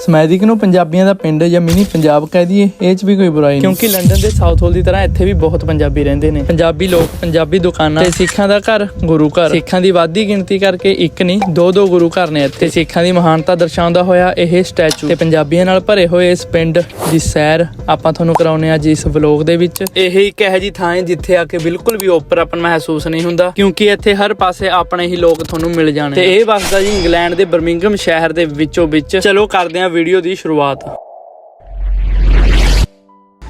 ਸਮੈਦਿਕ ਨੂੰ ਪੰਜਾਬੀਆਂ ਦਾ ਪਿੰਡ ਜਾਂ ਮਿਨੀ ਪੰਜਾਬ ਕਹਿ ਦਈਏ ਇਹ 'ਚ ਵੀ ਕੋਈ ਬੁਰਾਈ ਨਹੀਂ। ਕਿਉਂਕਿ ਲੰਡਨ ਦੇ ਸਾਊਥ ਹੋਲ ਦੀ ਤਰ੍ਹਾਂ ਇੱਥੇ ਵੀ ਬਹੁਤ ਪੰਜਾਬੀ ਰਹਿੰਦੇ ਨੇ। ਪੰਜਾਬੀ ਲੋਕ ਪੰਜਾਬੀ ਦੁਕਾਨਾਂ ਤੇ ਸਿੱਖਾਂ ਦਾ ਘਰ ਗੁਰੂ ਘਰ। ਸਿੱਖਾਂ ਦੀ ਵਾਧੀ ਗਿਣਤੀ ਕਰਕੇ ਇੱਕ ਨਹੀਂ ਦੋ ਦੋ ਗੁਰੂ ਘਰ ਨੇ ਇੱਥੇ। ਸਿੱਖਾਂ ਦੀ ਮਹਾਨਤਾ ਦਰਸਾਉਂਦਾ ਹੋਇਆ ਇਹ ਸਟੈਚੂ। ਤੇ ਪੰਜਾਬੀਆਂ ਨਾਲ ਭਰੇ ਹੋਏ ਇਸ ਪਿੰਡ ਦੀ ਸੈਰ ਆਪਾਂ ਤੁਹਾਨੂੰ ਕਰਾਉਨੇ ਆ ਜੀ ਇਸ ਵਲੌਗ ਦੇ ਵਿੱਚ। ਇਹ ਇੱਕ ਇਹੋ ਜੀ ਥਾਂ ਹੈ ਜਿੱਥੇ ਆ ਕੇ ਬਿਲਕੁਲ ਵੀ ਓਪਰਾਪਨ ਮਹਿਸੂਸ ਨਹੀਂ ਹੁੰਦਾ ਕਿਉਂਕਿ ਇੱਥੇ ਹਰ ਪਾਸੇ ਆਪਣੇ ਹੀ ਲੋਕ ਤੁਹਾਨੂੰ ਮਿਲ ਜਾਣੇ ਤੇ ਇਹ ਵਸਦਾ ਜੀ ਇੰਗਲੈਂਡ ਦੇ ਬਰਮਿੰਗਮ ਸ਼ਹਿਰ ਦੇ ਵਿੱਚੋਂ ਵਿੱਚ। ਚਲੋ ਕਰਦੇ ਹਾਂ ਵੀਡੀਓ ਦੀ ਸ਼ੁਰੂਆਤ।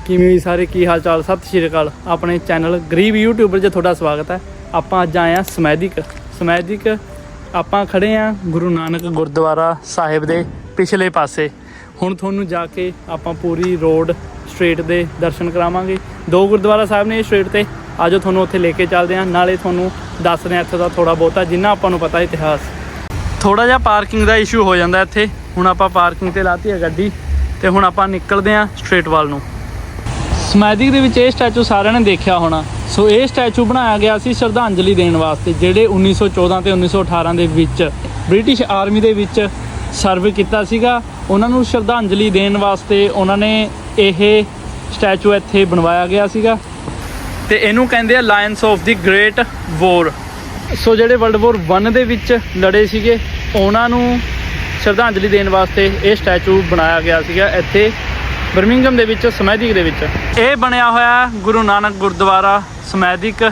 ਕਿਵੇਂ ਸਾਰੇ? ਕੀ ਹਾਲ ਚਾਲ ਸਤਿ ਸ਼੍ਰੀ ਅਕਾਲ। ਆਪਣੇ ਚੈਨਲ ਗਰੀਬ ਯੂਟਿਊਬਰ 'ਚ ਤੁਹਾਡਾ ਸਵਾਗਤ ਹੈ। ਆਪਾਂ ਅੱਜ ਆਏ ਆ ਸਮੈਦਿਕ ਸਮੈਦਿਕ ਆਪਾਂ ਖੜੇ ਆ ਗੁਰੂ ਨਾਨਕ ਗੁਰਦੁਆਰਾ ਸਾਹਿਬ ਦੇ ਪਿਛਲੇ ਪਾਸੇ। ਹੁਣ ਤੁਹਾਨੂੰ ਜਾ ਕੇ ਆਪਾਂ ਪੂਰੀ ਰੋਡ ਸਟ੍ਰੀਟ ਦੇ ਦਰਸ਼ਨ ਕਰਾਵਾਂਗੇ। ਦੋ ਗੁਰਦੁਆਰਾ ਸਾਹਿਬ ਨੇ ਇਸ ਸਟ੍ਰੀਟ ਤੇ। ਆਜੋ ਤੁਹਾਨੂੰ ਉੱਥੇ ਲੈ ਕੇ ਚੱਲਦੇ ਆ ਨਾਲੇ ਤੁਹਾਨੂੰ ਦੱਸਦੇ ਆ ਇੱਥੇ ਦਾ ਥੋੜਾ ਬਹੁਤਾ, ਜਿੰਨਾ ਆਪਾਂ ਨੂੰ ਪਤਾ ਇਤਿਹਾਸ। ਥੋੜਾ ਜਿਹਾ ਪਾਰਕਿੰਗ ਦਾ ਇਸ਼ੂ ਹੋ ਜਾਂਦਾ ਇੱਥੇ। ਹੁਣ ਆਪਾਂ ਪਾਰਕਿੰਗ ਤੇ ਲਾਤੀ ਹੈ ਗੱਡੀ ਤੇ ਹੁਣ ਆਪਾਂ ਨਿਕਲਦੇ ਆਂ ਸਟ੍ਰੀਟ ਵੱਲ ਨੂੰ। ਸਮੈਦਿਕ ਦੇ ਵਿੱਚ ਇਹ ਸਟੈਚੂ ਸਾਰਿਆਂ ਨੇ ਦੇਖਿਆ ਹੋਣਾ। ਸੋ ਇਹ ਸਟੈਚੂ ਬਣਾਇਆ ਗਿਆ ਸੀ ਸ਼ਰਧਾਂਜਲੀ ਦੇਣ ਵਾਸਤੇ, ਜਿਹੜੇ 1914 ਤੇ 1918 ਦੇ ਵਿੱਚ, ਬ੍ਰਿਟਿਸ਼ ਆਰਮੀ ਦੇ ਵਿੱਚ ਸਰਵ ਕੀਤਾ ਸੀਗਾ। ਉਹਨਾਂ ਨੂੰ ਸ਼ਰਧਾਂਜਲੀ ਦੇਣ ਵਾਸਤੇ ਉਹਨਾਂ ਨੇ ਇਹ ਸਟੈਚੂ ਇੱਥੇ ਬਣਵਾਇਆ ਗਿਆ ਸੀਗਾ। ਤੇ ਇਹਨੂੰ ਕਹਿੰਦੇ ਆ lions of the great war so ਜਿਹੜੇ ਵਰਲਡ ਵਾਰ 1 ਦੇ ਵਿੱਚ ਲੜੇ ਸੀਗੇ, ਉਹਨਾਂ ਨੂੰ ਸ਼ਰਧਾਂਜਲੀ ਦੇਣ ਵਾਸਤੇ ਇਹ ਸਟੈਚੂ ਬਣਾਇਆ ਗਿਆ ਸੀਗਾ ਇੱਥੇ ਬਰਮਿੰਗਮ ਦੇ ਵਿੱਚ ਸਮੈਦਿਕ ਦੇ ਵਿੱਚ। ਇਹ ਬਣਿਆ ਹੋਇਆ ਗੁਰੂ ਨਾਨਕ ਗੁਰਦੁਆਰਾ ਸਮੈਦਿਕ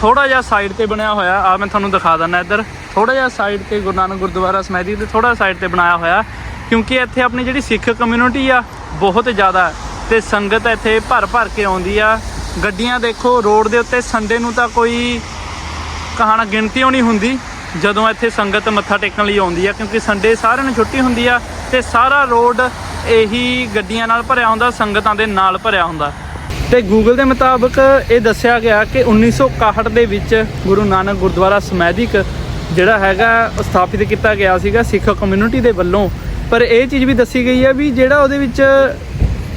ਥੋੜਾ ਜਿਹਾ ਸਾਈਡ ਤੇ ਬਣਿਆ ਹੋਇਆ ਆ ਮੈਂ ਤੁਹਾਨੂੰ ਦਿਖਾ ਦਿੰਦਾ ਇੱਧਰ। ਥੋੜਾ ਜਿਹਾ ਸਾਈਡ ਤੇ ਗੁਰੂ ਨਾਨਕ ਗੁਰਦੁਆਰਾ ਸਮੈਦਿਕ ਦੇ ਥੋੜਾ ਸਾਈਡ ਤੇ ਬਣਾਇਆ ਹੋਇਆ, ਕਿਉਂਕਿ ਇੱਥੇ ਆਪਣੀ ਜਿਹੜੀ ਸਿੱਖ ਕਮਿਊਨਿਟੀ ਆ, ਬਹੁਤ ਜ਼ਿਆਦਾ ਹੈ। ਤੇ ਸੰਗਤ ਇੱਥੇ ਭਰ ਭਰ ਕੇ ਆਉਂਦੀ ਆ। ਗੱਡੀਆਂ ਦੇਖੋ, ਰੋਡ ਦੇ ਉੱਤੇ ਸੰਡੇ ਨੂੰ ਤਾਂ ਕੋਈ ਕਹਾਣਾ ਗਿਣਤੀ ਨਹੀਂ ਹੁੰਦੀ। ਜਦੋਂ ਇੱਥੇ ਸੰਗਤ ਮੱਥਾ ਟੇਕਣ ਲਈ ਆਉਂਦੀ ਆ, ਕਿਉਂਕਿ ਸੰਡੇ ਸਾਰਿਆਂ ਨੂੰ ਛੁੱਟੀ ਹੁੰਦੀ ਆ ਤੇ ਸਾਰਾ ਰੋਡ ਇਹੀ ਗੱਡੀਆਂ ਨਾਲ ਭਰਿਆ ਹੁੰਦਾ, ਸੰਗਤਾਂ ਦੇ ਨਾਲ ਭਰਿਆ ਹੁੰਦਾ। ਤੇ ਗੂਗਲ ਦੇ ਮੁਤਾਬਕ ਇਹ ਦੱਸਿਆ ਗਿਆ ਕਿ 1961 ਦੇ ਵਿੱਚ ਗੁਰੂ ਨਾਨਕ ਗੁਰਦੁਆਰਾ ਸਮੈਦਿਕ ਜਿਹੜਾ ਹੈਗਾ, ਸਥਾਪਿਤ ਕੀਤਾ ਗਿਆ ਸੀਗਾ ਸਿੱਖ ਕਮਿਊਨਿਟੀ ਦੇ ਵੱਲੋਂ। ਪਰ ਇਹ ਚੀਜ਼ ਵੀ ਦੱਸੀ ਗਈ ਹੈ ਵੀ ਜਿਹੜਾ ਉਹਦੇ ਵਿੱਚ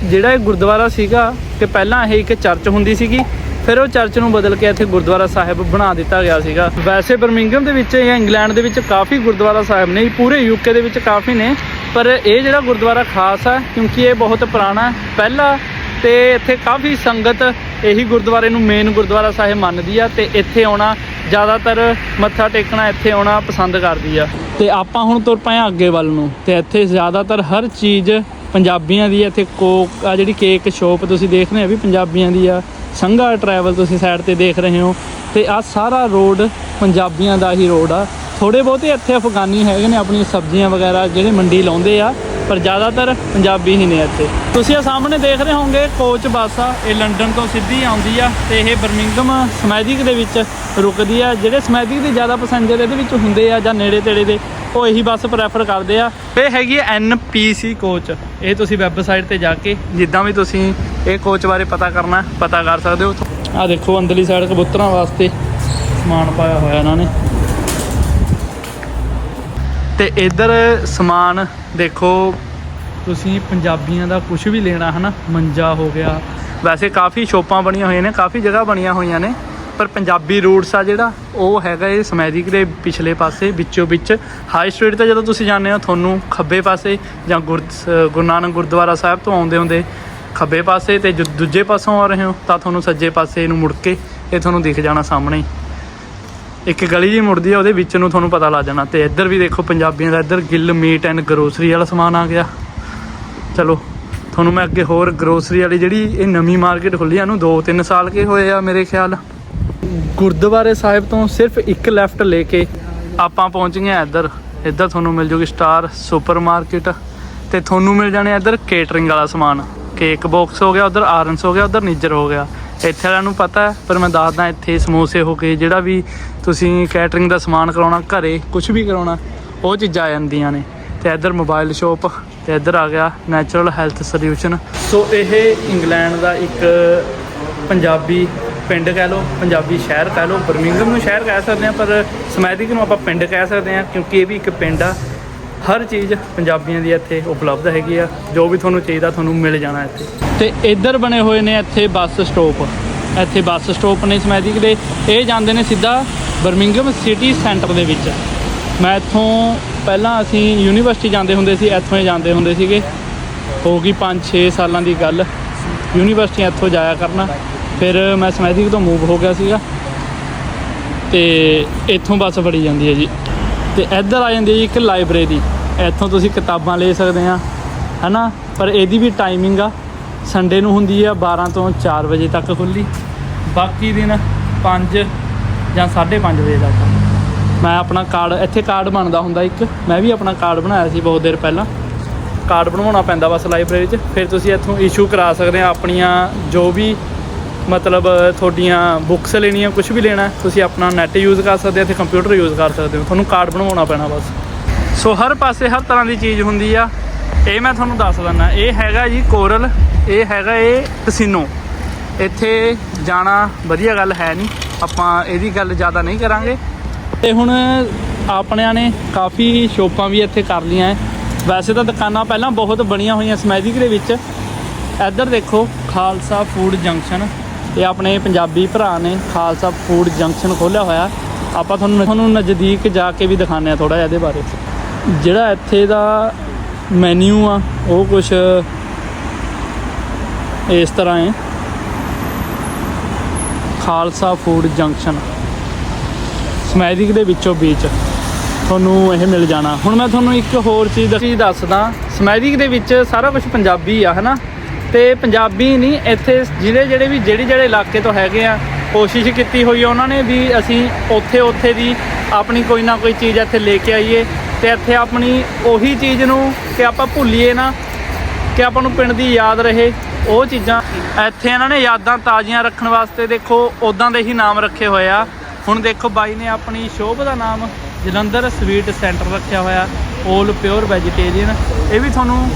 ਜਿਹੜਾ ਇਹ ਗੁਰਦੁਆਰਾ ਸੀਗਾ ਕਿ ਪਹਿਲਾਂ ਇਹ ਇੱਕ ਚਰਚ ਹੁੰਦੀ ਸੀਗੀ ਫਿਰ ਉਹ ਚਰਚ ਨੂੰ ਬਦਲ ਕੇ ਇੱਥੇ ਗੁਰਦੁਆਰਾ ਸਾਹਿਬ ਬਣਾ ਦਿੱਤਾ ਗਿਆ ਸੀਗਾ। ਵੈਸੇ ਬਰਮਿੰਗਮ ਦੇ ਵਿੱਚ ਜਾਂ ਇੰਗਲੈਂਡ ਦੇ ਵਿੱਚ ਕਾਫੀ ਗੁਰਦੁਆਰਾ ਸਾਹਿਬ ਨੇ, ਪੂਰੇ ਯੂਕੇ ਦੇ ਵਿੱਚ ਕਾਫੀ ਨੇ, ਪਰ ਇਹ ਜਿਹੜਾ ਗੁਰਦੁਆਰਾ ਖਾਸ ਹੈ ਕਿਉਂਕਿ ਇਹ ਬਹੁਤ ਪੁਰਾਣਾ ਹੈ, ਪਹਿਲਾ ਤੇ ਇੱਥੇ ਕਾਫੀ ਸੰਗਤ ਇਹੀ ਗੁਰਦੁਆਰੇ ਨੂੰ ਮੇਨ ਗੁਰਦੁਆਰਾ ਸਾਹਿਬ ਮੰਨਦੀ ਆ ਤੇ ਇੱਥੇ ਆਉਣਾ, ਜ਼ਿਆਦਾਤਰ ਮੱਥਾ ਟੇਕਣਾ ਇੱਥੇ ਆਉਣਾ ਪਸੰਦ ਕਰਦੀ ਆ। ਤੇ ਆਪਾਂ ਹੁਣ ਤੁਰ ਪਏ ਹਾਂ ਅੱਗੇ ਵੱਲ ਨੂੰ, ਤੇ ਇੱਥੇ ਜ਼ਿਆਦਾਤਰ ਹਰ ਚੀਜ਼ ਪੰਜਾਬੀਆਂ ਦੀ ਇੱਥੇ ਕੋਕ ਆ, ਜਿਹੜੀ ਕੇਕ ਸ਼ੋਪ ਤੁਸੀਂ ਦੇਖ ਰਹੇ ਹੋ ਵੀ ਪੰਜਾਬੀਆਂ ਦੀ ਆ। ਸੰਘਾ ਟਰੈਵਲ ਤੁਸੀਂ ਸਾਈਡ ਤੇ ਦੇਖ ਰਹੇ ਹੋ। ਤੇ ਆ ਸਾਰਾ ਰੋਡ ਪੰਜਾਬੀਆਂ ਦਾ ਹੀ ਰੋਡ ਆ। ਥੋੜੇ ਬਹੁਤੇ ਇੱਥੇ ਅਫਗਾਨੀ ਹੈਗੇ ਨੇ, ਆਪਣੀਆਂ ਸਬਜ਼ੀਆਂ ਵਗੈਰਾ ਜਿਹੜੇ ਮੰਡੀ ਲਾਉਂਦੇ ਆ, ਪਰ ਜ਼ਿਆਦਾਤਰ ਪੰਜਾਬੀ ਹੀ ਨੇ ਇੱਥੇ। ਤੁਸੀਂ ਆ ਸਾਹਮਣੇ ਦੇਖ ਰਹੇ ਹੋਵੋਗੇ, ਕੋਚ ਬੱਸ ਆ, ਇਹ ਲੰਡਨ ਤੋਂ ਸਿੱਧੀ ਆਉਂਦੀ ਆ ਤੇ ਇਹ ਬਰਮਿੰਗਮ ਸਮੈਦਿਕ ਦੇ ਵਿੱਚ ਰੁਕਦੀ ਆ। ਜਿਹੜੇ ਸਮੈਦਿਕ ਦੇ ਜ਼ਿਆਦਾ ਪੈਸੇਂਜਰ ਇਹਦੇ ਵਿੱਚ ਹੁੰਦੇ ਆ ਜਾਂ ਨੇੜੇ ਤੇੜੇ ਦੇ, ਉਹ ਇਹੀ ਬੱਸ ਪ੍ਰੈਫਰ ਕਰਦੇ ਆ। ਇਹ ਹੈਗੀ ਹੈ ਐਨਪੀਸੀ ਕੋਚ। ਇਹ ਤੁਸੀਂ ਵੈਬਸਾਈਟ ਤੇ ਜਾ ਕੇ, ਜਿੱਦਾਂ ਵੀ ਤੁਸੀਂ ਇਹ ਕੋਚ ਬਾਰੇ ਪਤਾ ਕਰਨਾ, ਪਤਾ ਕਰ ਸਕਦੇ ਹੋ। ਆ ਦੇਖੋ ਅੰਦਰਲੀ ਸਾਈਡ ਕਬੂਤਰਾਂ ਵਾਸਤੇ ਸਮਾਨ ਪਾਇਆ ਹੋਇਆ ਇਹਨਾਂ ਨੇ। ਤੇ ਇੱਧਰ ਸਮਾਨ ਦੇਖੋ, ਤੁਸੀਂ ਪੰਜਾਬੀਆਂ ਦਾ ਕੁਝ ਵੀ ਲੈਣਾ ਹਨਾ, ਮੰਜਾ ਹੋ ਗਿਆ। ਵੈਸੇ ਕਾਫੀ ਸ਼ੋਪਾਂ ਬਣੀਆਂ ਹੋਈਆਂ ਨੇ, ਕਾਫੀ ਜਗ੍ਹਾ ਬਣੀਆਂ ਹੋਈਆਂ ਨੇ, ਪਰ ਪੰਜਾਬੀ ਰੂਟਸ ਆ ਜਿਹੜਾ, ਉਹ ਹੈਗਾ ਇਹ ਸਮੈਦਿਕ ਦੇ ਪਿਛਲੇ ਪਾਸੇ, ਵਿੱਚੋਂ ਵਿੱਚ। ਹਾਈ ਸਟਰੀਟ ਤੇ ਜਦੋਂ ਤੁਸੀਂ ਜਾਂਦੇ ਹੋ, ਤੁਹਾਨੂੰ ਖੱਬੇ ਪਾਸੇ ਜਾਂ ਗੁਰ ਗੁਰੂ ਨਾਨਕ ਗੁਰਦੁਆਰਾ ਸਾਹਿਬ ਤੋਂ ਆਉਂਦੇ ਹੁੰਦੇ ਖੱਬੇ ਪਾਸੇ ਤੇ ਜੋ, ਦੂਜੇ ਪਾਸੋਂ ਆ ਰਹੇ ਹੋ, ਤਾਂ ਤੁਹਾਨੂੰ ਸੱਜੇ ਪਾਸੇ ਨੂੰ ਮੁੜ ਕੇ ਇਹ ਤੁਹਾਨੂੰ ਦਿਖ ਜਾਣਾ ਸਾਹਮਣੇ। ਇੱਕ ਗਲੀ ਜੀ ਮੁੜਦੀ ਆ, ਉਹਦੇ ਵਿੱਚ ਨੂੰ ਤੁਹਾਨੂੰ ਪਤਾ ਲੱਗ ਜਾਣਾ। ਤੇ ਇੱਧਰ ਵੀ ਦੇਖੋ ਪੰਜਾਬੀਆਂ ਦਾ ਇੱਧਰ ਗਿੱਲ, ਮੀਟ ਐਂਡ ਗਰੋਸਰੀ ਵਾਲਾ ਸਮਾਨ ਆ ਗਿਆ। ਚਲੋ, ਤੁਹਾਨੂੰ ਮੈਂ ਅੱਗੇ ਹੋਰ ਗਰੋਸਰੀ ਵਾਲੀ ਜਿਹੜੀ ਇਹ ਨਵੀਂ ਮਾਰਕੀਟ ਖੁੱਲੀ ਆ ਨੂੰ 2-3 ਸਾਲ ਕੇ ਹੋਏ ਆ ਮੇਰੇ ਖਿਆਲ। ਗੁਰਦੁਆਰੇ ਸਾਹਿਬ ਤੋਂ ਸਿਰਫ ਇੱਕ ਲੈਫਟ ਲੈ ਕੇ ਆਪਾਂ ਪਹੁੰਚ ਗਏ ਆ ਇੱਧਰ। ਇੱਧਰ ਤੁਹਾਨੂੰ ਮਿਲ ਜੂਗੀ ਸਟਾਰ ਸੁਪਰ ਮਾਰਕੀਟ। ਤੇ ਤੁਹਾਨੂੰ ਮਿਲ ਜਾਣੇ ਇੱਧਰ ਕੇਟਰਿੰਗ ਵਾਲਾ ਸਮਾਨ। ਕੇਕ ਬਾਕਸ ਹੋ ਗਿਆ, ਉਧਰ ਆਰਨਸ ਹੋ ਗਿਆ, ਉਧਰ ਨਿੱਜਰ ਹੋ ਗਿਆ। ਇੱਥੇ ਵਾਲਿਆਂ ਨੂੰ ਪਤਾ ਹੈ, ਪਰ ਮੈਂ ਦੱਸਦਾ ਇੱਥੇ ਸਮੋਸੇ ਹੋ ਗਏ ਜਿਹੜਾ ਵੀ ਤੁਸੀਂ ਕੈਟਰਿੰਗ ਦਾ ਸਮਾਨ ਕਰਾਉਣਾ, ਘਰੇ ਕੁਝ ਵੀ ਕਰਾਉਣਾ, ਉਹ ਚੀਜ਼ਾਂ ਆ ਜਾਂਦੀਆਂ ਨੇ। ਤੇ ਇੱਧਰ ਮੋਬਾਈਲ ਸ਼ਾਪ ਤੇ ਇੱਧਰ ਆ ਗਿਆ ਨੈਚੁਰਲ ਹੈਲਥ ਸੋਲਿਊਸ਼ਨ ਸੋ ਇਹ ਇੰਗਲੈਂਡ ਦਾ ਇੱਕ ਪੰਜਾਬੀ ਪਿੰਡ ਕਹਿ ਲਓ, ਪੰਜਾਬੀ ਸ਼ਹਿਰ ਕਹਿ ਲਓ ਬਰਮਿੰਗਮ ਨੂੰ ਸ਼ਹਿਰ ਕਹਿ ਸਕਦੇ ਆ ਪਰ ਸਮੈਦਿਕ ਨੂੰ ਆਪਾਂ ਪਿੰਡ ਕਹਿ ਸਕਦੇ ਆ ਕਿਉਂਕਿ ਇਹ ਵੀ ਇੱਕ ਪਿੰਡ ਆ। ਹਰ ਚੀਜ਼ ਪੰਜਾਬੀਆਂ ਦੀ ਇੱਥੇ ਉਪਲਬਧ ਹੈਗੀ ਆ, ਜੋ ਵੀ ਤੁਹਾਨੂੰ ਚਾਹੀਦਾ ਤੁਹਾਨੂੰ ਮਿਲ ਜਾਣਾ ਇੱਥੇ। ਤੇ ਇੱਧਰ ਬਣੇ ਹੋਏ ਨੇ ਇੱਥੇ ਬੱਸ ਸਟਾਪ। ਇੱਥੇ ਬੱਸ ਸਟਾਪ ਨੇ ਸਮੈਦਿਕ ਦੇ। ਇਹ ਜਾਂਦੇ ਨੇ ਸਿੱਧਾ ਬਰਮਿੰਗਮ ਸਿਟੀ ਸੈਂਟਰ ਦੇ ਵਿੱਚ। ਮੈਂ ਇੱਥੋਂ ਪਹਿਲਾਂ ਅਸੀਂ ਯੂਨੀਵਰਸਿਟੀ ਜਾਂਦੇ ਹੁੰਦੇ ਸੀ, ਇੱਥੋਂ ਹੀ ਜਾਂਦੇ ਹੁੰਦੇ ਸੀਗੇ। ਹੋ ਗਈ 5-6 ਸਾਲਾਂ ਦੀ ਗੱਲ। ਯੂਨੀਵਰਸਿਟੀ ਇੱਥੋਂ ਜਾਇਆ ਕਰਨਾ। ਫਿਰ ਮੈਂ ਸਮੈਦਿਕ ਤੋਂ ਮੂਵ ਹੋ ਗਿਆ ਸੀਗਾ। ਤੇ ਇੱਥੋਂ ਬੱਸ ਫੜੀ ਜਾਂਦੀ ਹੈ ਜੀ। ਤੇ ਇੱਧਰ ਆ ਜਾਂਦੀ ਹੈ ਜੀ ਇੱਕ ਲਾਇਬ੍ਰੇਰੀ। ਇੱਥੋਂ ਤੁਸੀਂ ਕਿਤਾਬਾਂ ਲੈ ਸਕਦੇ ਆ ਹਨਾ? ਪਰ ਇਹਦੀ ਵੀ ਟਾਈਮਿੰਗ ਆ। ਸੰਡੇ ਨੂੰ ਹੁੰਦੀ ਆ 12 ਤੋਂ 4 ਵਜੇ ਤੱਕ ਖੁੱਲੀ ਬਾਕੀ ਦਿਨ 5 ਜਾਂ 5:30 ਵਜੇ ਤੱਕ। ਮੈਂ ਆਪਣਾ ਕਾਰਡ ਇੱਥੇ ਕਾਰਡ ਬਣਦਾ ਹੁੰਦਾ ਇੱਕ। ਮੈਂ ਵੀ ਆਪਣਾ ਕਾਰਡ ਬਣਾਇਆ ਸੀ ਬਹੁਤ ਦੇਰ ਪਹਿਲਾਂ। ਕਾਰਡ ਬਣਵਾਉਣਾ ਪੈਂਦਾ ਬਸ ਲਾਇਬ੍ਰੇਰੀ 'ਚ। ਫਿਰ ਤੁਸੀਂ ਇੱਥੋਂ ਇਸ਼ੂ ਕਰਾ ਸਕਦੇ ਆ ਆਪਣੀਆਂ ਜੋ ਵੀ ਮਤਲਬ, ਤੁਹਾਡੀਆਂ ਬੁੱਕਸ ਲੈਣੀਆਂ ਕੁਝ ਵੀ ਲੈਣਾ, ਤੁਸੀਂ ਆਪਣਾ ਨੈਟ ਯੂਜ਼ ਕਰ ਸਕਦੇ ਆ ਤੇ ਕੰਪਿਊਟਰ ਯੂਜ਼ ਕਰ ਸਕਦੇ ਹੋ। ਤੁਹਾਨੂੰ ਕਾਰਡ ਬਣਵਾਉਣਾ ਪੈਣਾ ਬਸ। ਸੋ ਹਰ ਪਾਸੇ ਹਰ ਤਰ੍ਹਾਂ ਦੀ ਚੀਜ਼ ਹੁੰਦੀ ਆ। ਇਹ ਮੈਂ ਤੁਹਾਨੂੰ ਦੱਸ ਦਿੰਦਾ, ਇਹ ਹੈਗਾ ਜੀ ਕੋਰਲ, ਇਹ ਹੈਗਾ ਇਹ ਕਸੀਨੋ ਇੱਥੇ ਜਾਣਾ ਵਧੀਆ ਗੱਲ ਹੈ ਨਹੀਂ, ਆਪਾਂ ਇਹਦੀ ਗੱਲ ਜ਼ਿਆਦਾ ਨਹੀਂ ਕਰਾਂਗੇ। ਤੇ ਹੁਣ ਆਪਣਿਆਂ ਨੇ ਕਾਫੀ ਸ਼ੋਪਾਂ ਵੀ ਇੱਥੇ ਕਰ ਲੀਆਂ ਹੈ ਵੈਸੇ ਤਾਂ ਦੁਕਾਨਾਂ ਪਹਿਲਾਂ ਬਹੁਤ ਬਣੀਆਂ ਹੋਈਆਂ ਸਮੈਦਿਕ ਦੇ ਵਿੱਚ। ਇੱਧਰ ਦੇਖੋ, ਖਾਲਸਾ ਫੂਡ ਜੰਕਸ਼ਨ ਇਹ ਆਪਣੇ ਪੰਜਾਬੀ ਭਰਾ ਨੇ ਖਾਲਸਾ ਫੂਡ ਜੰਕਸ਼ਨ ਖੋਲ੍ਹਿਆ ਹੋਇਆ। ਆਪਾਂ ਤੁਹਾਨੂੰ ਤੁਹਾਨੂੰ ਨਜ਼ਦੀਕ ਜਾ ਕੇ ਵੀ ਦਿਖਾਉਂਦੇ ਆ ਥੋੜਾ ਜਿਹਾ ਇਹਦੇ ਬਾਰੇ। ਜਿਹੜਾ ਇੱਥੇ ਦਾ ਮੈਨੂ ਆ, ਉਹ ਕੁਝ ਇਸ ਤਰ੍ਹਾਂ ਹੈ। Khalsa food junction. ਸਮੈਦਿਕ ਦੇ ਵਿੱਚੋਂ ਵਿੱਚ ਤੁਹਾਨੂੰ ਇਹ ਮਿਲ ਜਾਣਾ। ਹੁਣ ਮੈਂ ਤੁਹਾਨੂੰ ਇੱਕ ਹੋਰ ਚੀਜ਼ ਚੀਜ਼ ਦੱਸਦਾ। ਸਮੈਦਿਕ ਦੇ ਵਿੱਚ ਸਾਰਾ ਕੁਝ ਪੰਜਾਬੀ ਆ, ਹਨਾ? ਤੇ ਪੰਜਾਬੀ ਨਹੀਂ, ਇੱਥੇ ਜਿਹੜੇ ਜਿਹੜੇ ਵੀ ਜਿਹੜੇ ਜਿਹੜੇ ਇਲਾਕੇ ਤੋਂ ਹੈਗੇ ਆ, ਕੋਸ਼ਿਸ਼ ਕੀਤੀ ਹੋਈ ਆ ਉਹਨਾਂ ਨੇ ਵੀ ਅਸੀਂ ਉੱਥੇ ਉੱਥੇ ਦੀ ਆਪਣੀ ਕੋਈ ਨਾ ਕੋਈ ਚੀਜ਼ ਇੱਥੇ ਲੈ ਕੇ ਆਈਏ ਤੇ ਇੱਥੇ ਆਪਣੀ ਉਹੀ ਚੀਜ਼ ਨੂੰ ਕਿ ਆਪਾਂ ਭੁੱਲੀਏ ਨਾ, ਕਿ ਆਪਾਂ ਨੂੰ ਪਿੰਡ ਦੀ ਯਾਦ ਰਹੇ, ਉਹ ਚੀਜ਼ਾਂ। ਇੱਥੇ ਇਹਨਾਂ ਨੇ ਯਾਦਾਂ ਤਾਜ਼ੀਆਂ ਰੱਖਣ ਵਾਸਤੇ ਦੇਖੋ ਉਦਾਂ ਦੇ ਹੀ ਨਾਮ ਰੱਖੇ ਹੋਏ ਆ। ਹੁਣ ਦੇਖੋ ਬਾਈ ਨੇ ਆਪਣੀ ਸ਼ੋਪ ਦਾ ਨਾਮ ਜਲੰਧਰ ਸਵੀਟ ਸੈਂਟਰ ਰੱਖਿਆ ਹੋਇਆ 올 ਪਿਓਰ ਵੈਜੀਟੇਰੀਅਨ। ਇਹ ਵੀ ਤੁਹਾਨੂੰ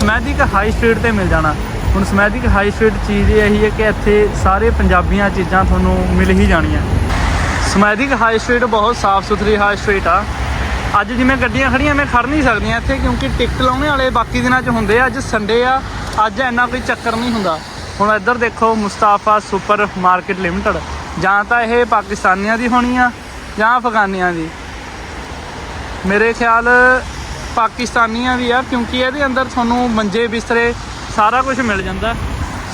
ਸਮੈਦਿਕ ਹਾਈ ਸਟਰੀਟ ਤੇ ਮਿਲ ਜਾਣਾ। ਹੁਣ ਸਮੈਦਿਕ ਹਾਈ ਸਟਰੀਟ ਚੀਜ਼ ਇਹ ਇਹੀ ਹੈ ਕਿ ਇੱਥੇ ਸਾਰੇ ਪੰਜਾਬੀਆਂ ਚੀਜ਼ਾਂ ਤੁਹਾਨੂੰ ਮਿਲ ਹੀ ਜਾਣੀਆਂ। ਸਮੈਦਿਕ ਹਾਈ ਸਟਰੀਟ ਬਹੁਤ ਸਾਫ਼ ਸੁਥਰੀ ਹਾਈ ਸਟਰੀਟ ਆ। ਅੱਜ ਜਿਵੇਂ ਗੱਡੀਆਂ ਖੜੀਆਂ ਮੈਂ ਖੜ ਨਹੀਂ ਸਕਦੀਆਂ ਇੱਥੇ ਕਿਉਂਕਿ ਟਿਕਟ ਲਾਉਣੇ ਵਾਲੇ ਬਾਕੀ ਦਿਨਾਂ 'ਚ ਹੁੰਦੇ ਆ, ਅੱਜ ਸੰਡੇ ਆ, ਅੱਜ ਇੰਨਾ ਕੋਈ ਚੱਕਰ ਨਹੀਂ ਹੁੰਦਾ। ਹੁਣ ਇੱਧਰ ਦੇਖੋ ਮੁਸਤਾਫਾ ਸੁਪਰ ਮਾਰਕੀਟ ਲਿਮਟਿਡ, ਜਾਂ ਤਾਂ ਇਹ ਪਾਕਿਸਤਾਨੀਆਂ ਦੀ ਹੋਣੀ ਆ, ਜਾਂ ਅਫਗਾਨੀਆਂ ਦੀ। ਮੇਰੇ ਖਿਆਲ ਪਾਕਿਸਤਾਨੀਆਂ ਦੀ ਆ, ਕਿਉਂਕਿ ਇਹਦੇ ਅੰਦਰ ਤੁਹਾਨੂੰ ਮੰਜੇ ਬਿਸਤਰੇ ਸਾਰਾ ਕੁਝ ਮਿਲ ਜਾਂਦਾ।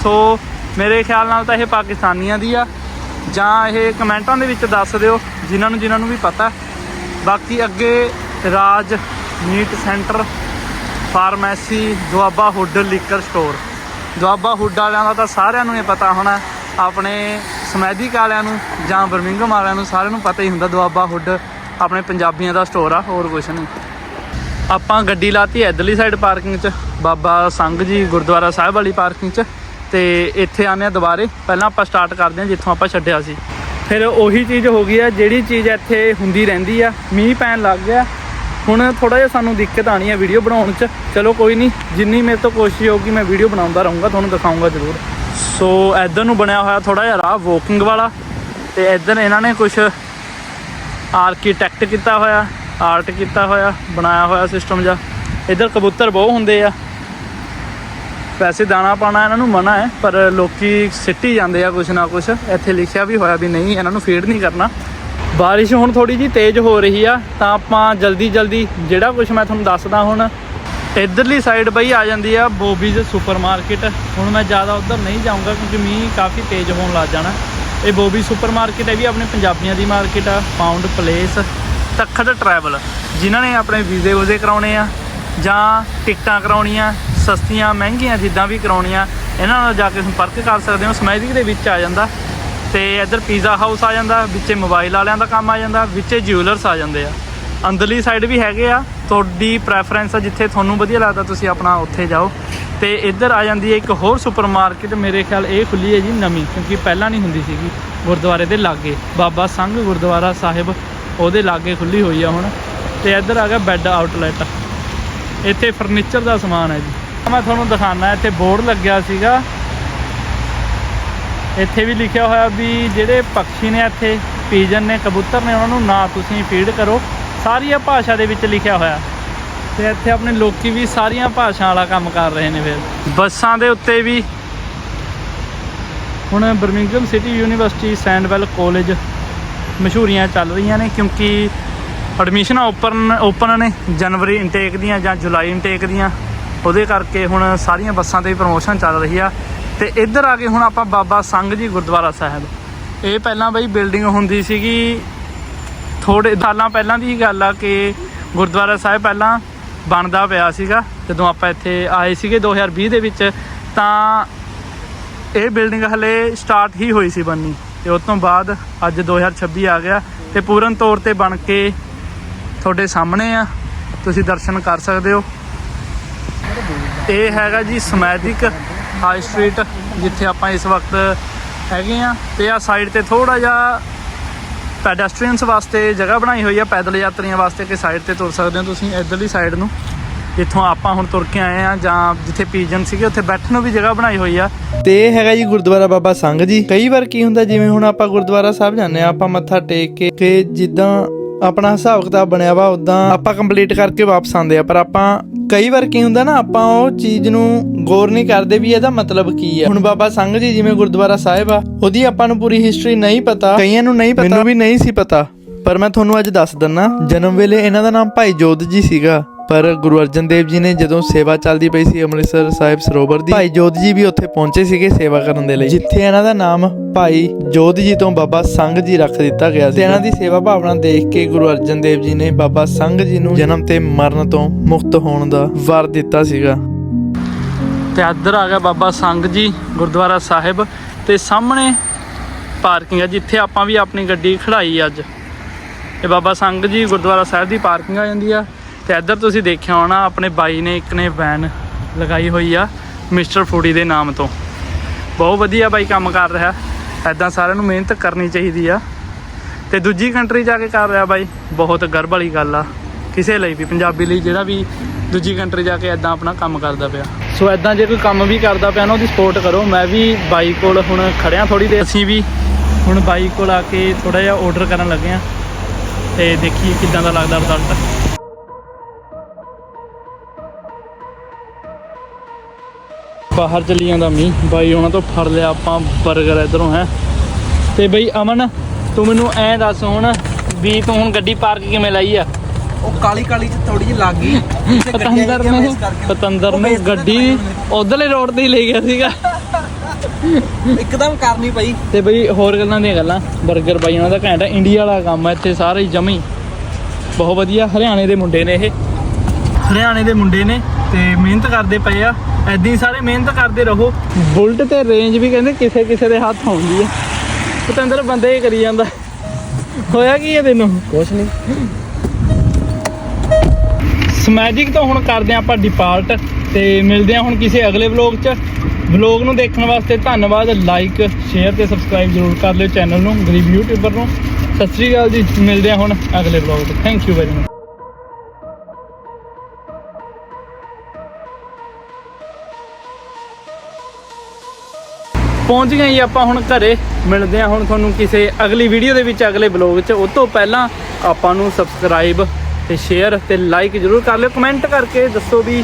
ਸੋ ਮੇਰੇ ਖਿਆਲ ਨਾਲ ਤਾਂ ਇਹ ਪਾਕਿਸਤਾਨੀਆਂ ਦੀ ਆ। ਜਾਂ ਇਹ ਕਮੈਂਟਾਂ ਦੇ ਵਿੱਚ ਦੱਸ ਦਿਓ, ਜਿਨ੍ਹਾਂ ਨੂੰ ਜਿਨ੍ਹਾਂ ਨੂੰ ਵੀ ਪਤਾ। ਬਾਕੀ ਅੱਗੇ Raj meat centre, pharmacy, Doaba hood liquor store Doaba hood ਵਾਲਿਆਂ ਦਾ ਤਾਂ ਸਾਰਿਆਂ ਨੂੰ ਇਹ ਪਤਾ ਹੋਣਾ। ਆਪਣੇ ਸਮੈਦਿਕ ਵਾਲਿਆਂ ਨੂੰ ਜਾਂ ਬਰਮਿੰਗਮ ਵਾਲਿਆਂ ਨੂੰ ਸਾਰਿਆਂ ਨੂੰ ਪਤਾ ਹੀ ਹੁੰਦਾ ਦੁਆਬਾ ਹੁੱਡ ਆਪਣੇ ਪੰਜਾਬੀਆਂ ਦਾ ਸਟੋਰ ਆ, ਹੋਰ ਕੁਝ ਨਹੀਂ। ਆਪਾਂ ਗੱਡੀ ਲਾਤੀ ਇਧਰਲੀ ਸਾਈਡ ਪਾਰਕਿੰਗ 'ਚ, ਬਾਬਾ ਸੰਘ ਜੀ ਗੁਰਦੁਆਰਾ ਸਾਹਿਬ ਵਾਲੀ ਪਾਰਕਿੰਗ 'ਚ ਤੇ ਇੱਥੇ ਆਨੇ ਆ ਦੁਬਾਰੇ। ਪਹਿਲਾਂ ਆਪਾਂ ਸਟਾਰਟ ਕਰਦੇ ਹਾਂ ਜਿੱਥੋਂ ਆਪਾਂ ਛੱਡਿਆ ਸੀ। ਫਿਰ ਉਹੀ ਚੀਜ਼ ਹੋ ਗਈ ਆ ਜਿਹੜੀ ਚੀਜ਼ ਇੱਥੇ ਹੁੰਦੀ ਰਹਿੰਦੀ ਆ, ਮੀਂਹ ਪੈਣ ਲੱਗ ਗਿਆ। ਹੁਣ ਥੋੜਾ ਜਿਹਾ ਸਾਨੂੰ ਦਿੱਕਤ ਆਣੀ ਆ ਵੀਡੀਓ ਬਣਾਉਣ 'ਚ। ਚਲੋ ਕੋਈ ਨਹੀਂ, ਜਿੰਨੀ ਮੇਰੇ ਤੋਂ ਕੋਸ਼ਿਸ਼ ਹੋਊਗੀ ਮੈਂ ਵੀਡੀਓ ਬਣਾਉਂਦਾ ਰਹੂੰਗਾ, ਤੁਹਾਨੂੰ ਦਿਖਾਉਂਗਾ ਜ਼ਰੂਰ। ਸੋ ਇੱਧਰ ਨੂੰ ਬਣਿਆ ਹੋਇਆ ਥੋੜਾ ਜਿਹਾ ਰਾਹ ਵੋਕਿੰਗ ਵਾਲਾ। ਤੇ ਇੱਧਰ ਇਹਨਾਂ ਨੇ ਕੁਝ ਆਰਕੀਟੈਕਟ ਕੀਤਾ ਹੋਇਆ। ਆਰਟ ਕੀਤਾ ਹੋਇਆ, ਬਣਾਇਆ ਹੋਇਆ ਸਿਸਟਮ ਜਾਂ ਇੱਧਰ ਕਬੂਤਰ ਬਹੁਤ ਹੁੰਦੇ ਆ। ਵੈਸੇ ਦਾਣਾ ਪਾਣਾ ਇਹਨਾਂ ਨੂੰ ਮਨਾ ਹੈ, ਪਰ ਲੋਕੀ ਸਿੱਟੀ ਜਾਂਦੇ ਆ ਕੁਛ ਨਾ ਕੁਛ। ਇੱਥੇ ਲਿਖਿਆ ਵੀ ਹੋਇਆ ਵੀ ਨਹੀਂ, ਇਹਨਾਂ ਨੂੰ ਫੀਡ ਨਹੀਂ ਕਰਨਾ। ਬਾਰਿਸ਼ ਹੁਣ ਥੋੜੀ ਜੀ ਤੇਜ਼ ਹੋ ਰਹੀ ਆ, ਤਾਂ ਆਪਾਂ ਜਲਦੀ ਜਲਦੀ ਜਿਹੜਾ ਕੁਝ ਮੈਂ ਤੁਹਾਨੂੰ ਦੱਸਦਾ ਹੁਣ, ਇਧਰਲੀ ਸਾਈਡ ਬਈ ਆ ਜਾਂਦੀ ਆ ਬੋਬੀਜ਼ ਸੁਪਰਮਾਰਕਟ ਹੁਣ ਮੈਂ ਜ਼ਿਆਦਾ ਉਧਰ ਨਹੀਂ ਜਾਊਂਗਾ ਕਿਉਂਕਿ ਮੀਂਹ ਕਾਫੀ ਤੇਜ਼ ਹੋਣ ਲੱਗ ਜਾਣਾ। ਇਹ ਬੋਬੀ ਸੁਪਰਮਾਰਕਟ ਹੈ ਵੀ ਆਪਣੇ ਪੰਜਾਬੀਆਂ ਦੀ ਮਾਰਕੀਟ ਆ ਪਾਉਂਡ ਪਲੇਸ ਤਖਤ ਟਰੈਵਲ ਜਿਨ੍ਹਾਂ ਨੇ ਆਪਣੇ ਵੀਜ਼ੇ ਵੂਜ਼ੇ ਕਰਾਉਣੇ ਆ, ਜਾਂ ਟਿਕਟਾਂ ਕਰਾਉਣੀਆਂ, ਸਸਤੀਆਂ, ਮਹਿੰਗੀਆਂ ਜਿੱਦਾਂ ਵੀ ਕਰਾਉਣੀਆਂ, ਇਹਨਾਂ ਨਾਲ ਜਾ ਕੇ ਸੰਪਰਕ ਕਰ ਸਕਦੇ ਹੋ ਸਮੈਜਿਕ ਦੇ ਵਿੱਚ ਆ ਜਾਂਦਾ। ਤੇ ਇੱਧਰ ਪੀਜ਼ਾ ਹਾਊਸ ਆ ਜਾਂਦਾ, ਵਿੱਚੇ ਮੋਬਾਈਲ ਵਾਲਿਆਂ ਦਾ ਕੰਮ ਆ ਜਾਂਦਾ, ਵਿੱਚੇ ਜਿਊਲਰਸ ਆ ਜਾਂਦੇ ਆ। ਅੰਦਰਲੀ ਸਾਈਡ ਵੀ ਹੈਗੇ ਆ, ਤੁਹਾਡੀ ਪ੍ਰੈਫਰੈਂਸ ਆ, ਜਿੱਥੇ ਤੁਹਾਨੂੰ ਵਧੀਆ ਲੱਗਦਾ, ਤੁਸੀਂ ਆਪਣਾ ਉੱਥੇ ਜਾਓ। ਤੇ ਇੱਧਰ ਆ ਜਾਂਦੀ ਹੈ ਇੱਕ ਹੋਰ ਸੁਪਰਮਾਰਕਟ ਮੇਰੇ ਖਿਆਲ ਇਹ ਖੁੱਲੀ ਹੈ ਜੀ ਨਵੀਂ, ਕਿਉਂਕਿ ਪਹਿਲਾਂ ਨਹੀਂ ਹੁੰਦੀ ਸੀਗੀ, ਗੁਰਦੁਆਰੇ ਦੇ ਲਾਗੇ, ਬਾਬਾ ਸੰਘ ਗੁਰਦੁਆਰਾ ਸਾਹਿਬ ਉਹਦੇ ਲਾਗੇ ਖੁੱਲੀ ਹੋਈ ਆ ਹੁਣ। ਤੇ ਇੱਧਰ ਆ ਗਿਆ ਬੈੱਡ ਆਊਟਲੈਟ ਇੱਥੇ ਫਰਨੀਚਰ ਦਾ ਸਮਾਨ ਹੈ ਜੀ। ਮੈਂ ਤੁਹਾਨੂੰ ਦਿਖਾਣਾ ਇੱਥੇ ਬੋਰਡ ਲੱਗਿਆ ਸੀਗਾ। ਇੱਥੇ ਵੀ ਲਿਖਿਆ ਹੋਇਆ ਵੀ ਜਿਹੜੇ ਪੰਛੀ ਨੇ ਇੱਥੇ, ਪੀਜਨ ਨੇ, ਕਬੂਤਰ ਨੇ, ਉਹਨਾਂ ਨੂੰ ਨਾ ਤੁਸੀਂ ਫੀਡ ਕਰੋ। ਸਾਰੀਆਂ ਭਾਸ਼ਾ ਦੇ ਵਿੱਚ ਲਿਖਿਆ ਹੋਇਆ। ਤੇ ਇੱਥੇ ਆਪਣੇ ਲੋਕੀ ਵੀ ਸਾਰੀਆਂ ਭਾਸ਼ਾ ਵਾਲਾ ਕੰਮ ਕਰ ਰਹੇ ਨੇ ਫਿਰ। ਬੱਸਾਂ ਦੇ ਉੱਤੇ ਵੀ। ਹੁਣ Birmingham city university Sandwell college ਮਸ਼ਹੂਰੀਆਂ ਚੱਲ ਰਹੀਆਂ ਨੇ ਕਿਉਂਕਿ ਐਡਮਿਸ਼ਨਾਂ ਓਪਨ ਓਪਨ ਨੇ ਜਨਵਰੀ ਇਨਟੇਕ ਦੀਆਂ ਜਾਂ ਜੁਲਾਈ ਇਨਟੇਕ ਦੀਆਂ। ਉਹਦੇ ਕਰਕੇ ਹੁਣ ਸਾਰੀਆਂ ਬੱਸਾਂ ਤੇ ਪ੍ਰੋਮੋਸ਼ਨ ਚੱਲ ਰਹੀ ਆ। ਤੇ ਇੱਧਰ ਆ ਕੇ ਹੁਣ ਆਪਾਂ ਬਾਬਾ ਸੰਘ ਜੀ ਗੁਰਦੁਆਰਾ ਸਾਹਿਬ। ਇਹ ਪਹਿਲਾਂ ਬਈ ਬਿਲਡਿੰਗ ਹੁੰਦੀ ਸੀਗੀ। ਥੋੜੇ ਸਾਲਾਂ ਪਹਿਲਾਂ ਦੀ ਗੱਲ ਆ ਕਿ ਗੁਰਦੁਆਰਾ ਸਾਹਿਬ ਪਹਿਲਾਂ ਬਣਦਾ ਪਿਆ ਸੀਗਾ। ਜਦੋਂ ਆਪਾਂ ਇੱਥੇ ਆਏ ਸੀਗੇ 2020 ਦੇ ਵਿੱਚ, ਤਾਂ ਇਹ ਬਿਲਡਿੰਗ ਹਲੇ ਸਟਾਰਟ ਹੀ ਹੋਈ ਸੀ ਬਣਨੀ। ਤੇ ਉਸ ਤੋਂ ਬਾਅਦ ਅੱਜ 2026 ਆ ਗਿਆ ਤੇ ਪੂਰਨ ਤੌਰ ਤੇ ਬਣ ਕੇ ਤੁਹਾਡੇ ਸਾਹਮਣੇ ਆ। ਤੁਸੀਂ ਦਰਸ਼ਨ ਕਰ ਸਕਦੇ ਹੋ। ਇਹ ਹੈਗਾ ਜੀ ਸਮੈਦਿਕ ਹਾਈ ਸਟਰੀਟ ਜਿੱਥੇ ਆਪਾਂ ਇਸ ਵਕਤ ਹੈਗੇ ਆ। ਤੇ ਆ ਸਾਈਡ ਤੇ ਥੋੜਾ ਜਿਹਾ ਪੈਡੈਸਟਰੀਅਨਸ ਵਾਸਤੇ ਜਗ੍ਹਾ ਬਣਾਈ ਹੋਈ ਆ। ਪੈਦਲ ਯਾਤਰੀਆਂ ਵਾਸਤੇ ਕਿ ਸਾਈਡ ਤੇ ਤੁਰ ਸਕਦੇ ਹੋ ਤੁਸੀਂ ਇਧਰਲੀ ਸਾਈਡ ਨੂੰ। ਜਿੱਥੋਂ ਆਪਾਂ ਹੁਣ ਤੁਰ ਕੇ ਆਏ ਆ ਜਾਂ ਜਿੱਥੇ ਪੀਜਨ ਸੀਗੇ ਉੱਥੇ ਬੈਠਣ ਨੂੰ ਵੀ ਜਗ੍ਹਾ ਬਣਾਈ ਹੋਈ ਆ। ਤੇ ਇਹ ਹੈਗਾ ਜੀ ਗੁਰਦੁਆਰਾ ਬਾਬਾ ਸੰਘ ਜੀ। ਕਈ ਵਾਰ ਕੀ ਹੁੰਦਾ ਜਿਵੇਂ ਹੁਣ ਆਪਾਂ ਗੁਰਦੁਆਰਾ ਸਾਹਿਬ ਜਾਂਦੇ ਆ ਆਪਾਂ ਮੱਥਾ ਟੇਕ ਕੇ ਕਿ ਜਿੱਦਾਂ ਆਪਣਾ ਹਿਸਾਬ ਕਿਤਾਬ ਬਣਿਆ ਵਾ ਉਦਾਂ ਆਪਾਂ ਕੰਪਲੀਟ ਕਰਕੇ ਵਾਪਸ ਆਉਂਦੇ ਆ ਪਰ ਆਪਾਂ ਕਈ ਵਾਰ ਕੀ ਹੁੰਦਾ ਨਾ ਆਪਾਂ ਉਹ ਚੀਜ਼ ਨੂੰ ਗੌਰ ਨਹੀਂ ਕਰਦੇ ਵੀ ਇਹਦਾ ਮਤਲਬ ਕੀ ਹੈ ਹੁਣ ਬਾਬਾ ਸੰਘ ਜੀ ਜਿਵੇਂ ਗੁਰਦੁਆਰਾ ਸਾਹਿਬ ਆ ਉਹਦੀ ਆਪਾਂ ਨੂੰ ਪੂਰੀ ਹਿਸਟਰੀ ਨਹੀਂ ਪਤਾ ਕਈਆਂ ਨੂੰ ਨਹੀਂ ਪਤਾ। ਮੈਨੂੰ ਵੀ ਨਹੀਂ ਸੀ ਪਤਾ। ਪਰ ਮੈਂ ਤੁਹਾਨੂੰ ਅੱਜ ਦੱਸ ਦਿੰਨਾ ਜਨਮ ਵੇਲੇ ਇਹਨਾਂ ਦਾ ਨਾਮ ਭਾਈ ਜੋਧ ਜੀ ਸੀਗਾ। ਪਰ ਗੁਰੂ ਅਰਜਨ ਦੇਵ ਜੀ ਨੇ ਜਦੋਂ ਸੇਵਾ ਚੱਲਦੀ ਪਈ ਸੀ ਅੰਮ੍ਰਿਤਸਰ ਸਾਹਿਬ ਸਰੋਵਰ ਦੀ, ਭਾਈ ਜੋਧ ਜੀ ਵੀ ਉੱਥੇ ਪਹੁੰਚੇ ਸੀਗੇ ਸੇਵਾ ਕਰਨ ਦੇ ਲਈ। ਜਿੱਥੇ ਇਹਨਾਂ ਦਾ ਨਾਮ ਭਾਈ ਜੋਧ ਜੀ ਤੋਂ ਬਾਬਾ ਸੰਘ ਜੀ ਰੱਖ ਦਿੱਤਾ ਗਿਆ ਸੀ। ਤੇ ਇਹਨਾਂ ਦੀ ਸੇਵਾ ਭਾਵਨਾ ਦੇਖ ਕੇ ਗੁਰੂ ਅਰਜਨ ਦੇਵ ਜੀ ਨੇ ਬਾਬਾ ਸੰਘ ਜੀ ਨੂੰ ਜਨਮ ਤੇ ਮਰਨ ਤੋਂ ਮੁਕਤ ਹੋਣ ਦਾ ਵਰ ਦਿੱਤਾ ਸੀਗਾ। ਤੇ ਇੱਧਰ ਆ ਗਿਆ ਬਾਬਾ ਸੰਘ ਜੀ ਗੁਰਦੁਆਰਾ ਸਾਹਿਬ ਤੇ ਸਾਹਮਣੇ ਪਾਰਕਿੰਗ ਹੈ ਜਿੱਥੇ ਆਪਾਂ ਵੀ ਆਪਣੀ ਗੱਡੀ ਖੜਾਈ ਅੱਜ। ਇਹ ਬਾਬਾ ਸੰਘ ਜੀ ਗੁਰਦੁਆਰਾ ਸਾਹਿਬ ਦੀ ਪਾਰਕਿੰਗ ਆ ਜਾਂਦੀ ਆ। ਤੇ ਇੱਧਰ ਤੁਸੀਂ ਦੇਖਿਆ ਹੋਣਾ, ਆਪਣੇ ਬਾਈ ਨੇ ਇੱਕ ਨੇ ਵੈਨ ਲਗਾਈ ਹੋਈ ਆ, ਮਿਸਟਰ ਫੂਡੀ ਦੇ ਨਾਮ ਤੋਂ। ਬਹੁਤ ਵਧੀਆ ਬਾਈ ਕੰਮ ਕਰ ਰਿਹਾ। ਐਦਾਂ ਸਾਰਿਆਂ ਨੂੰ ਮਿਹਨਤ ਕਰਨੀ ਚਾਹੀਦੀ ਆ। ਤੇ ਦੂਜੀ ਕੰਟਰੀ ਜਾ ਕੇ ਕਰ ਰਿਹਾ ਬਾਈ, ਬਹੁਤ ਗਰਭ ਵਾਲੀ ਗੱਲ ਆ। ਕਿਸੇ ਲਈ ਵੀ, ਪੰਜਾਬੀ ਲਈ ਜਿਹੜਾ ਵੀ ਦੂਜੀ ਕੰਟਰੀ ਜਾ ਕੇ ਐਦਾਂ ਆਪਣਾ ਕੰਮ ਕਰਦਾ ਪਿਆ। ਸੋ ਐਦਾਂ ਜੇ ਕੋਈ ਕੰਮ ਵੀ ਕਰਦਾ ਪਿਆ ਨਾ, ਉਹਦੀ ਸਪੋਰਟ ਕਰੋ। ਮੈਂ ਵੀ ਬਾਈ ਕੋਲ ਹੁਣ ਖੜਿਆ ਥੋੜੀ ਦੇਰ। ਅਸੀਂ ਵੀ ਹੁਣ ਬਾਈ ਕੋਲ ਆ ਕੇ ਥੋੜਾ ਜਿਹਾ ਆਰਡਰ ਕਰਨ ਲੱਗੇ ਆ। ਤੇ ਦੇਖੀਏ ਕਿਦਾਂ ਦਾ ਲੱਗਦਾ ਰਿਜ਼ਲਟ ਬਾਹਰ ਚੱਲੀ ਜਾਂਦਾ ਮੀਂਹ। ਬਾਈ ਉਹਨਾਂ ਤੋਂ ਫੜ ਲਿਆ ਆਪਾਂ 버ਗਰ ਇਧਰੋਂ ਹੈ। ਤੇ ਬਈ ਅਮਨ ਤੂੰ ਮੈਨੂੰ ਐਂ ਦੱਸ ਹੁਣ ਵੀ ਤੂੰ ਹੁਣ ਗੱਡੀ ਪਾਰਕ ਕਿਵੇਂ ਲਾਈ ਆ? ਉਹ ਕਾਲੀ ਕਾਲੀ ਚ ਥੋੜੀ ਜਿਹੀ ਲੱਗ ਗਈ। ਪਤੰਦਰ ਨੇ ਪਤੰਦਰ ਨੇ ਗੱਡੀ ਉਧਰਲੇ ਰੋਡ ਤੇ ਹੀ ਲੈ ਗਿਆ ਸੀਗਾ। ਇੱਕਦਮ ਕਰਨੀ ਪਈ। ਤੇ ਬਈ ਹੋਰ ਗੱਲਾਂ ਦੀਆਂ ਗੱਲਾਂ। 버ਗਰ ਬਾਈ ਉਹਨਾਂ ਦਾ ਘੈਂਟ ਇੰਡੀਆ ਵਾਲਾ ਕੰਮ ਹੈ ਇੱਥੇ ਸਾਰੇ ਜਮੀ। ਬਹੁਤ ਵਧੀਆ। ਹਰਿਆਣੇ ਦੇ ਮੁੰਡੇ ਨੇ ਇਹ। ਹਰਿਆਣੇ ਦੇ ਮੁੰਡੇ ਨੇ ਤੇ ਮਿਹਨਤ ਕਰਦੇ ਪਏ ਆ। ਐਦਾਂ ਹੀ ਸਾਰੇ ਮਿਹਨਤ ਕਰਦੇ ਰਹੋ। ਬੁਲਟ ਤੇ ਰੇਂਜ ਵੀ ਕਹਿੰਦੇ ਕਿਸੇ ਕਿਸੇ ਦੇ ਹੱਥ ਆਉਂਦੀ ਆ। ਪਤੰਦਰ ਬੰਦੇ ਹੀ ਕਰੀ ਜਾਂਦਾ। ਹੋਇਆ ਕੀ ਹੈ ਤੈਨੂੰ? ਕੁਛ ਨਹੀਂ। ਸਮੈਜਿਕ ਤੋਂ ਹੁਣ ਕਰਦੇ ਹਾਂ ਆਪਾਂ ਡਿਪਾਰਟ ਤੇ ਮਿਲਦੇ ਹਾਂ ਹੁਣ ਕਿਸੇ ਅਗਲੇ ਵਲੌਗ 'ਚ। ਵਲੌਗ ਨੂੰ ਦੇਖਣ ਵਾਸਤੇ ਧੰਨਵਾਦ ਲਾਈਕ ਸ਼ੇਅਰ ਤੇ ਸਬਸਕ੍ਰਾਈਬ ਜ਼ਰੂਰ ਕਰ ਲਿਓ ਚੈਨਲ ਨੂੰ ਗਰੀਬ ਯੂਟਿਊਬਰ ਨੂੰ। ਸਤਿ ਸ੍ਰੀ ਅਕਾਲ ਜੀ ਮਿਲਦੇ ਹਾਂ ਹੁਣ ਅਗਲੇ ਵਲੌਗ 'ਚ। ਥੈਂਕ ਯੂ ਵੈਰੀ ਮਚ ਪਹੁੰਚ ਗਏ ਜੀ ਆਪਾਂ ਹੁਣ ਘਰੇ। ਮਿਲਦੇ ਹਾਂ ਹੁਣ ਤੁਹਾਨੂੰ ਕਿਸੇ ਅਗਲੀ ਵੀਡੀਓ ਦੇ ਵਿੱਚ, ਅਗਲੇ ਬਲੌਗ 'ਚ ਉਹ ਤੋਂ ਪਹਿਲਾਂ ਆਪਾਂ ਨੂੰ ਸਬਸਕ੍ਰਾਈਬ ਤੇ ਸ਼ੇਅਰ ਤੇ ਲਾਈਕ ਜਰੂਰ ਕਰ ਲਿਓ। ਕਮੈਂਟ ਕਰਕੇ ਦੱਸੋ ਵੀ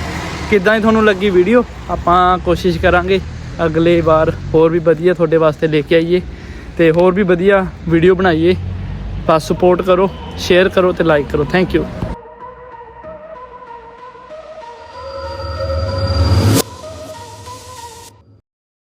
ਕਿੱਦਾਂ ਦੀ ਤੁਹਾਨੂੰ ਲੱਗੀ ਵੀਡੀਓ ਆਪਾਂ ਕੋਸ਼ਿਸ਼ ਕਰਾਂਗੇ ਅਗਲੇ ਵਾਰ ਹੋਰ ਵੀ ਵਧੀਆ ਤੁਹਾਡੇ ਵਾਸਤੇ ਲੈ ਕੇ ਆਈਏ ਤੇ ਹੋਰ ਵੀ ਵਧੀਆ ਵੀਡੀਓ ਬਣਾਈਏ। ਬਸ ਸਪੋਰਟ ਕਰੋ ਸ਼ੇਅਰ ਕਰੋ ਤੇ ਲਾਈਕ ਕਰੋ। Thank you